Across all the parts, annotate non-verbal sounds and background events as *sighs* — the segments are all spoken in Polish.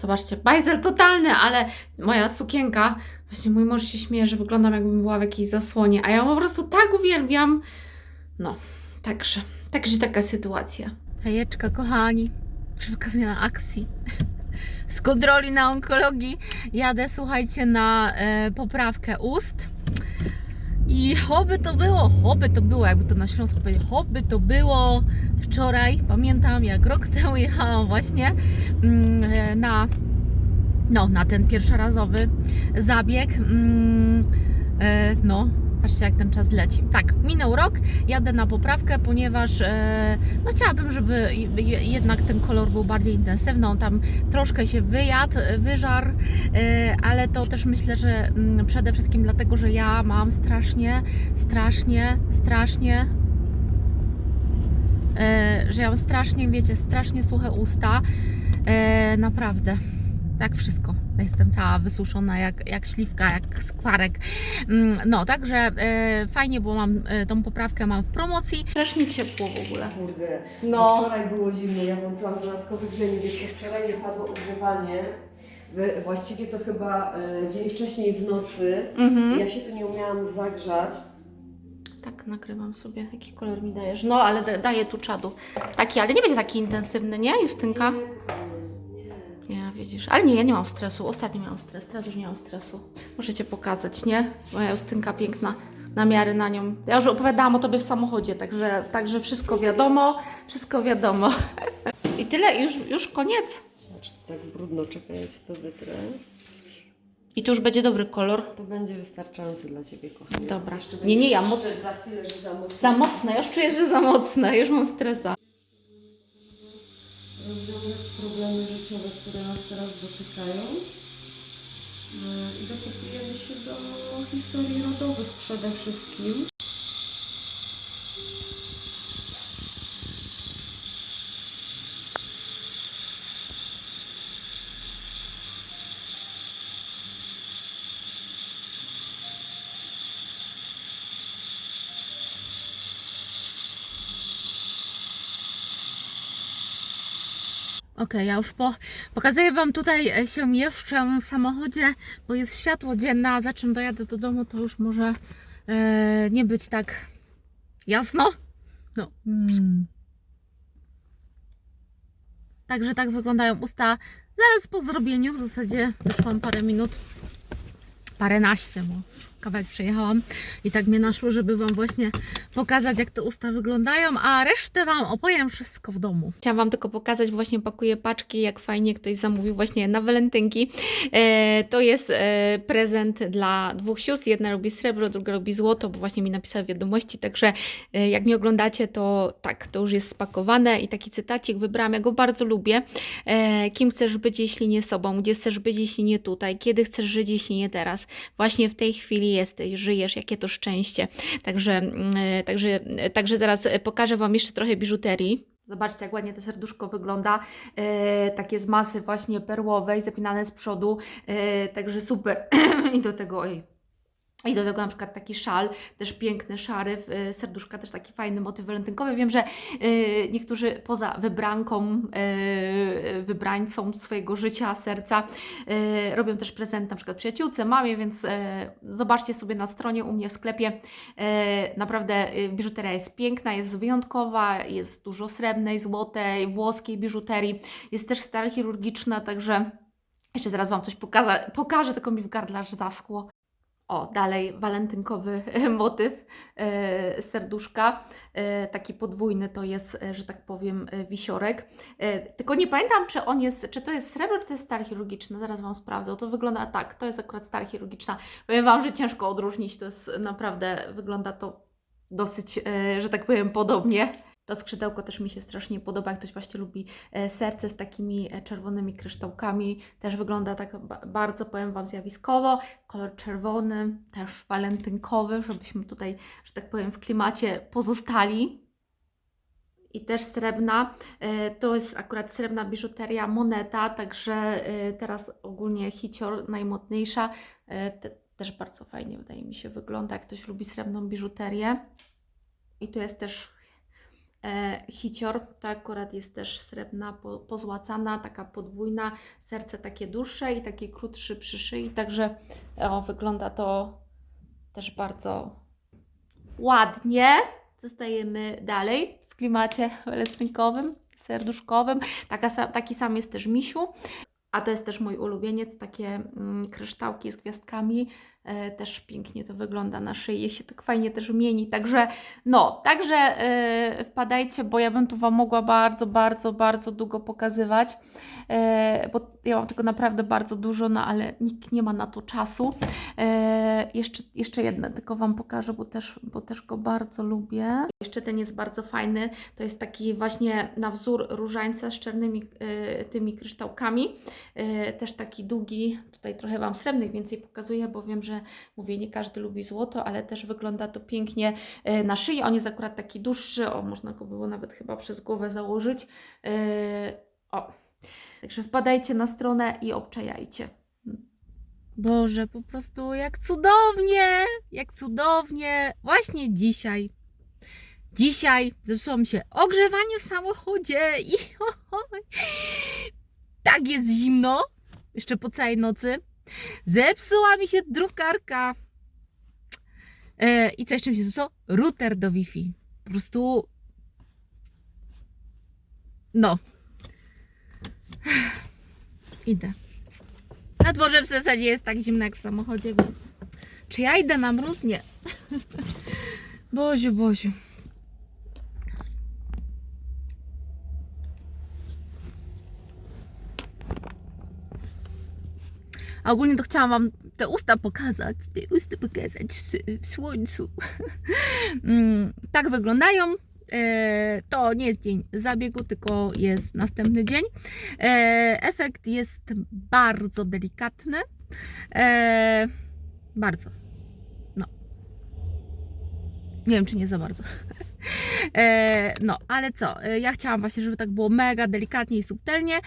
Zobaczcie, bajzel totalny, ale moja sukienka, właśnie mój mąż się śmieje, że wyglądam jakbym była w jakiejś zasłonie, a ja po prostu tak uwielbiam. No, także, także taka sytuacja. Hejeczka, kochani, szybka zmiana akcji. Z kontroli na onkologii jadę, słuchajcie, na e, poprawkę ust. I choby to było, choby to było, jakby to na Śląsku powiedzieć, choby to było wczoraj, pamiętam jak rok *laughs* temu jechałam właśnie mm, na, no, na ten pierwszorazowy zabieg. Mm, e, no, patrzcie jak ten czas leci. Tak, minął rok, jadę na poprawkę, ponieważ e, no chciałabym, żeby je- jednak ten kolor był bardziej intensywny, on tam troszkę się wyjadł, wyżarł, e, ale to też myślę, że mm, przede wszystkim dlatego, że ja mam strasznie, strasznie, strasznie e, że ja mam strasznie, wiecie, strasznie suche usta. E, naprawdę. Tak wszystko. Jestem cała wysuszona jak, jak śliwka, jak skwarek. Mm, No, także e, fajnie, bo mam e, tą poprawkę mam w promocji. Strasznie ciepło w ogóle. Kurde, No. wczoraj było zimno, ja włączyłam dodatkowy grzejnik, więc wczoraj nie padło ogrzewanie. Właściwie to chyba e, dzień wcześniej w nocy. Mhm. Ja się tu nie umiałam zagrzać. Tak, nagrywam sobie. Jaki kolor mi dajesz? No, ale da, daję tu czadu. Taki, ale nie będzie taki intensywny, nie, Justynka? Nie, widzisz, ale nie, ja nie mam stresu. Ostatnio miałam stres, teraz już nie mam stresu. Muszę Cię pokazać, nie? Moja Justynka piękna, namiary na nią. Ja już opowiadałam o Tobie w samochodzie, także, także wszystko wiadomo, wszystko wiadomo. *laughs* I tyle, już, już koniec. Znaczy, tak brudno, czekaj, ja ci to wytrę. I to już będzie dobry kolor. To będzie wystarczający dla Ciebie, kochanie. Dobra. Jeszcze Nie, nie, ja moc- za chwilę, że za mocno. Za mocne, ja już czuję, że za mocne, już mam stresa. Rozwiązać problemy życiowe, które nas teraz dotykają. E, I dokopujemy się do historii rodowych przede wszystkim. Okej, ja już po, pokazuję Wam tutaj e, się jeszcze w samochodzie, bo jest światło dzienne, a za czym dojadę do domu, to już może e, nie być tak jasno. No. Także tak wyglądają usta zaraz po zrobieniu. W zasadzie doszłam parę minut, paręnaście, już kawałek przejechałam i tak mnie naszło, żeby Wam właśnie pokazać, jak te usta wyglądają, a resztę Wam opowiem wszystko w domu. Chciałam Wam tylko pokazać, bo właśnie pakuję paczki, jak fajnie ktoś zamówił właśnie na walentynki. E, to jest e, prezent dla dwóch sióstr. Jedna robi srebro, druga robi złoto, bo właśnie mi napisała wiadomości, także e, jak mnie oglądacie, to tak, to już jest spakowane i taki cytacik wybrałam, ja go bardzo lubię. E, kim chcesz być, jeśli nie sobą? Gdzie chcesz być, jeśli nie tutaj? Kiedy chcesz żyć, jeśli nie teraz? Właśnie w tej chwili jesteś, żyjesz, jakie to szczęście. Także, mm, także, także zaraz pokażę Wam jeszcze trochę biżuterii. Zobaczcie, jak ładnie to serduszko wygląda. E, takie z masy właśnie perłowej, zapinane z przodu. E, także super. *clears throat* I do tego, oj, i do tego na przykład taki szal, też piękny, szary, y, serduszka, też taki fajny motyw walentynkowy. Wiem, że y, niektórzy poza wybranką, y, wybrańcą swojego życia, serca, robią też prezent na przykład przyjaciółce, mamie, więc zobaczcie sobie na stronie u mnie w sklepie. Naprawdę biżuteria jest piękna, jest wyjątkowa, jest dużo srebrnej, złotej, włoskiej biżuterii, jest też stal chirurgiczna, także jeszcze zaraz Wam coś pokażę, pokażę tylko mi w gardle aż zaschło. O, dalej walentynkowy *laughs* motyw e, serduszka. E, taki podwójny to jest, e, że tak powiem, wisiorek. Tylko nie pamiętam, czy on jest, czy to jest srebro, czy to jest stal chirurgiczna. Zaraz Wam sprawdzę. To wygląda tak, to jest akurat stal chirurgiczna. Powiem Wam, że ciężko odróżnić. To jest naprawdę, wygląda to dosyć, że tak powiem, podobnie. To skrzydełko też mi się strasznie podoba. Jak ktoś właśnie lubi e, serce z takimi e, czerwonymi kryształkami, też wygląda tak ba- bardzo, powiem Wam, zjawiskowo. Kolor czerwony, też walentynkowy, żebyśmy tutaj, że tak powiem, w klimacie pozostali. I też srebrna. E, To jest akurat srebrna biżuteria, moneta, także teraz ogólnie hicior najmodniejsza. Te- Też bardzo fajnie, wydaje mi się, wygląda, jak ktoś lubi srebrną biżuterię. I tu jest też hicior. To akurat jest też srebrna, po, pozłacana, taka podwójna, serce takie dłuższe i taki krótszy przy szyi, także o, wygląda to też bardzo ładnie. Zostajemy dalej w klimacie elektrynkowym, serduszkowym. Taka, taki sam jest też misiu. A to jest też mój ulubieniec, takie mm, kryształki z gwiazdkami. E, też pięknie to wygląda na szyi, się tak fajnie też mieni. Także no, także e, wpadajcie, bo ja bym tu Wam mogła bardzo, bardzo, bardzo długo pokazywać, e, bo ja mam tego naprawdę bardzo dużo, no ale nikt nie ma na to czasu. Jeszcze, jeszcze jedne tylko Wam pokażę, bo też, bo też go bardzo lubię. Jeszcze ten jest bardzo fajny, to jest taki właśnie na wzór różańca z czarnymi tymi kryształkami. Też taki długi, tutaj trochę Wam srebrnych więcej pokazuję, bo wiem, że mówię, nie każdy lubi złoto, ale też wygląda to pięknie e, na szyi. On jest akurat taki dłuższy, o, można go było nawet chyba przez głowę założyć. E, O, także wpadajcie na stronę i obczajajcie. Boże, po prostu jak cudownie, jak cudownie. Właśnie dzisiaj. Dzisiaj zepsuło mi się ogrzewanie w samochodzie i *laughs* tak jest zimno, jeszcze po całej nocy. Zepsuła mi się drukarka. E, I co jeszcze mi się zepsuło? Router do Wi-Fi. Po prostu. No. *sighs* Idę. Na dworze w zasadzie jest tak zimno jak w samochodzie, więc. Czy ja idę na mróz? Nie. *laughs* Boziu, Boziu. A ogólnie to chciałam Wam te usta pokazać, te usta pokazać w, słońcu. *laughs* Mm, tak wyglądają. E, To nie jest dzień zabiegu, tylko jest następny dzień. E, Efekt jest bardzo delikatny. E, Bardzo. No. Nie wiem, czy nie za bardzo. *laughs* E, No, ale co? E, Ja chciałam właśnie, żeby tak było mega delikatnie i subtelnie. E,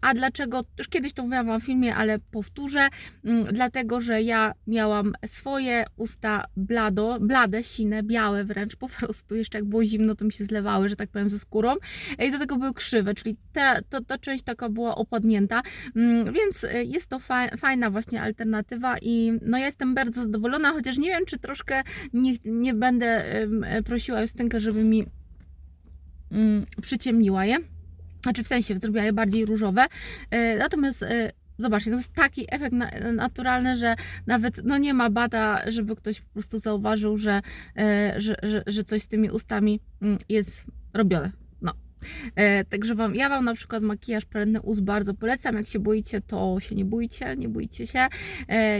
A dlaczego? Już kiedyś to mówiłam Wam w filmie, ale powtórzę. Mm, Dlatego, że ja miałam swoje usta blado, blade, sine, białe wręcz po prostu. Jeszcze jak było zimno, to mi się zlewały, że tak powiem, ze skórą. I do tego były krzywe, czyli ta, to, ta część taka była opadnięta. Mm, Więc jest to fa- fajna właśnie alternatywa i no ja jestem bardzo zadowolona, chociaż nie wiem, czy troszkę nie, nie będę em, e, prosiła Justynkę, żeby mi mm, przyciemniła je. Znaczy w sensie zrobiła je bardziej różowe. E, Natomiast e, zobaczcie, to jest taki efekt na, naturalny, że nawet no nie ma bada, żeby ktoś po prostu zauważył, że, e, że, że, że coś z tymi ustami mm, jest robione. No. Także wam, ja Wam na przykład makijaż perenny ust bardzo polecam. Jak się boicie, to się nie bójcie, nie bójcie się.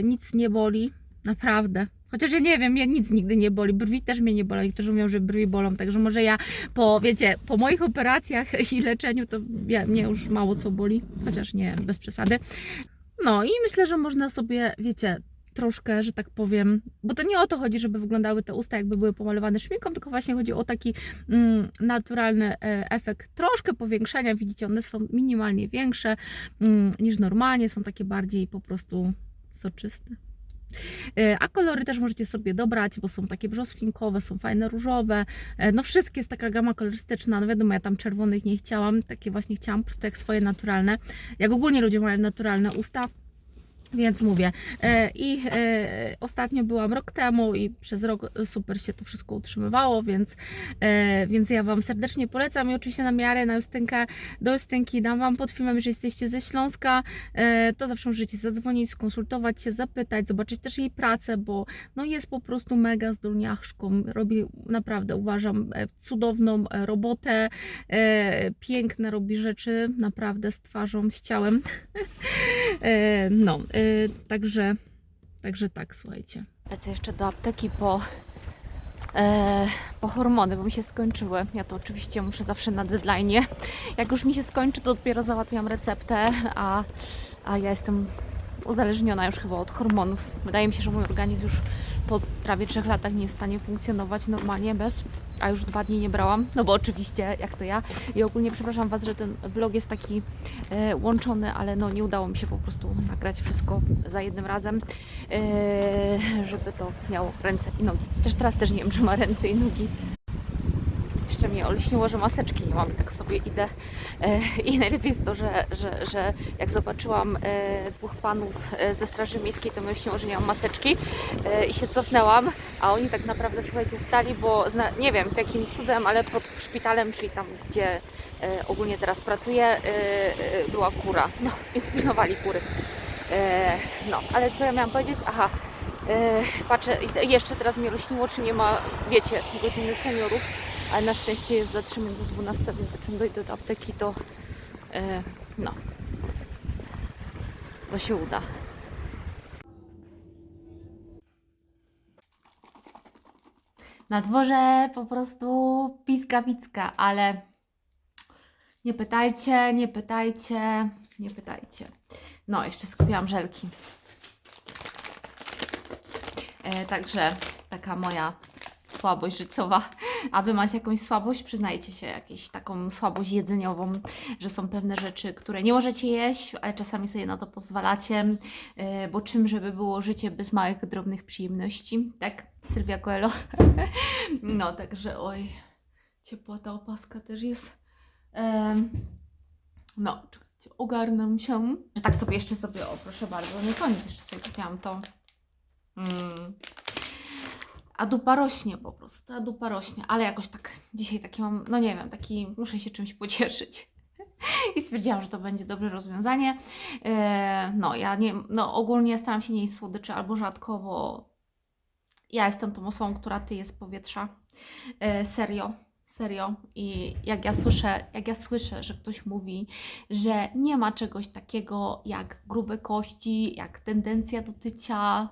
Nic nie boli, naprawdę. Chociaż ja nie wiem, mnie nic nigdy nie boli. Brwi też mnie nie bolą. Niektórzy mówią, że brwi bolą, także może ja po, wiecie, po moich operacjach i leczeniu to ja, mnie już mało co boli. Chociaż nie, bez przesady. No i myślę, że można sobie, wiecie, troszkę, że tak powiem, bo to nie o to chodzi, żeby wyglądały te usta jakby były pomalowane szminką, tylko właśnie chodzi o taki mm, naturalny e, efekt troszkę powiększenia. Widzicie, one są minimalnie większe mm, niż normalnie, są takie bardziej po prostu soczyste. E, A kolory też możecie sobie dobrać, bo są takie brzoskwinkowe, są fajne różowe. E, No wszystkie jest taka gama kolorystyczna. No wiadomo, ja tam czerwonych nie chciałam, takie właśnie chciałam po prostu jak swoje naturalne. Jak ogólnie ludzie mają naturalne usta. Więc mówię. E, I e, ostatnio byłam rok temu i przez rok super się to wszystko utrzymywało, więc, e, więc ja Wam serdecznie polecam i oczywiście na miarę, na Justynkę, do Justynki dam Wam pod filmem, jeżeli jesteście ze Śląska, e, to zawsze możecie zadzwonić, skonsultować się, zapytać, zobaczyć też jej pracę, bo no jest po prostu mega zdolniaczką, robi naprawdę uważam e, cudowną e, robotę, e, piękne robi rzeczy, naprawdę z twarzą, z ciałem. *laughs* E, No, e, także, także tak, słuchajcie. Lecę jeszcze do apteki po, e, po hormony, bo mi się skończyły. Ja to oczywiście muszę zawsze na deadline. Jak już mi się skończy, to dopiero załatwiam receptę, a, a ja jestem uzależniona już chyba od hormonów. Wydaje mi się, że mój organizm już po prawie trzech latach nie jest w stanie funkcjonować normalnie bez, a już dwa dni nie brałam, no bo oczywiście, jak to ja. I ogólnie przepraszam Was, że ten vlog jest taki e, łączony, ale no nie udało mi się po prostu nagrać wszystko za jednym razem, e, żeby to miało ręce i nogi. Też teraz też nie wiem, czy ma ręce i nogi. Jeszcze mnie olśniło, że maseczki nie mam i tak sobie idę. E, I najlepiej jest to, że, że, że jak zobaczyłam e, dwóch panów e, ze Straży Miejskiej, to mi olśniło, że nie mam maseczki i się cofnęłam, a oni tak naprawdę, słuchajcie, stali, bo nie wiem jakim cudem, ale pod szpitalem, czyli tam, gdzie ogólnie teraz pracuję, była kura, no *laughs* więc pilnowali kury. No, ale co ja miałam powiedzieć? Aha, patrzę, jeszcze teraz mnie rośniło, czy nie ma, wiecie, godziny seniorów, ale na szczęście jest za 3 minut 12, więc czym dojdę do apteki, to e, no, to się uda. Na dworze po prostu piskawicka, ale nie pytajcie, nie pytajcie, nie pytajcie. No, jeszcze skupiłam żelki. E, także taka moja słabość życiowa. A wy macie jakąś słabość? Przyznajcie się, jakąś taką słabość jedzeniową, że są pewne rzeczy, które nie możecie jeść, ale czasami sobie na to pozwalacie, e, bo czym żeby było życie bez małych, drobnych przyjemności, tak? Sylwia Coelho. *laughs* No, także oj, ciepła ta opaska też jest. No, czekajcie, ogarnę się. Że tak sobie jeszcze sobie, o proszę bardzo, nie koniec, jeszcze sobie kupiłam to. Mm. A dupa rośnie po prostu, a dupa rośnie, ale jakoś tak dzisiaj taki mam, no nie wiem, taki muszę się czymś pocieszyć. *laughs* I stwierdziłam, że to będzie dobre rozwiązanie. E, no, ja nie, no ogólnie staram się nie jeść słodyczy albo rzadko, bo ja jestem tą osobą, która tyje z powietrza. E, serio, serio. I jak ja słyszę, jak ja słyszę, że ktoś mówi, że nie ma czegoś takiego jak grube kości, jak tendencja do tycia,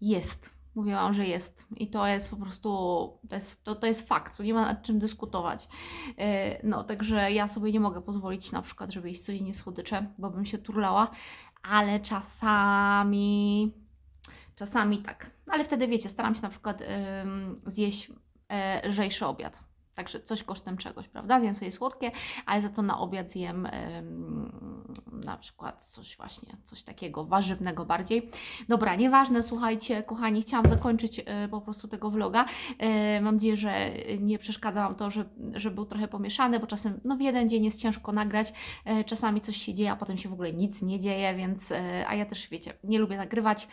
jest. Mówię Wam, że jest. I to jest po prostu, to jest, to, to jest fakt, tu nie ma nad czym dyskutować. E, No, także ja sobie nie mogę pozwolić na przykład, żeby jeść codziennie słodycze, bo bym się turlała, ale czasami, czasami tak. Ale wtedy wiecie, staram się na przykład ym, zjeść e, lżejszy obiad. Także coś kosztem czegoś, prawda? Zjem sobie słodkie, ale za to na obiad zjem na przykład coś właśnie, coś takiego warzywnego bardziej. Dobra, nieważne, słuchajcie, kochani, chciałam zakończyć e, po prostu tego vloga. E, mam nadzieję, że nie przeszkadza Wam to, że, że był trochę pomieszany, bo czasem no, w jeden dzień jest ciężko nagrać, e, czasami coś się dzieje, a potem się w ogóle nic nie dzieje, więc, a ja też, wiecie, nie lubię nagrywać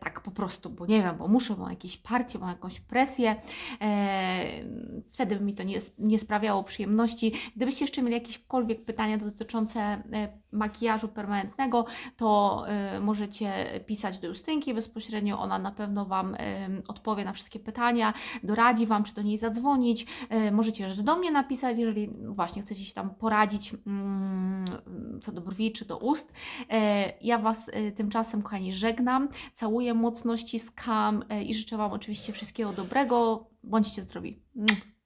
tak po prostu, bo nie wiem, bo muszę, mam jakieś parcie, mam jakąś presję, wtedy by mi to nie, nie sprawiało przyjemności. Gdybyście jeszcze mieli jakiekolwiek pytania dotyczące makijażu permanentnego, to e, możecie pisać do Justynki bezpośrednio, ona na pewno Wam e, odpowie na wszystkie pytania, doradzi Wam, czy do niej zadzwonić, e, możecie też do mnie napisać, jeżeli właśnie chcecie się tam poradzić mm, co do brwi, czy do ust. Ja Was tymczasem, kochani, żegnam, całuję mocno, ściskam i życzę Wam oczywiście wszystkiego dobrego, bądźcie zdrowi. Mm.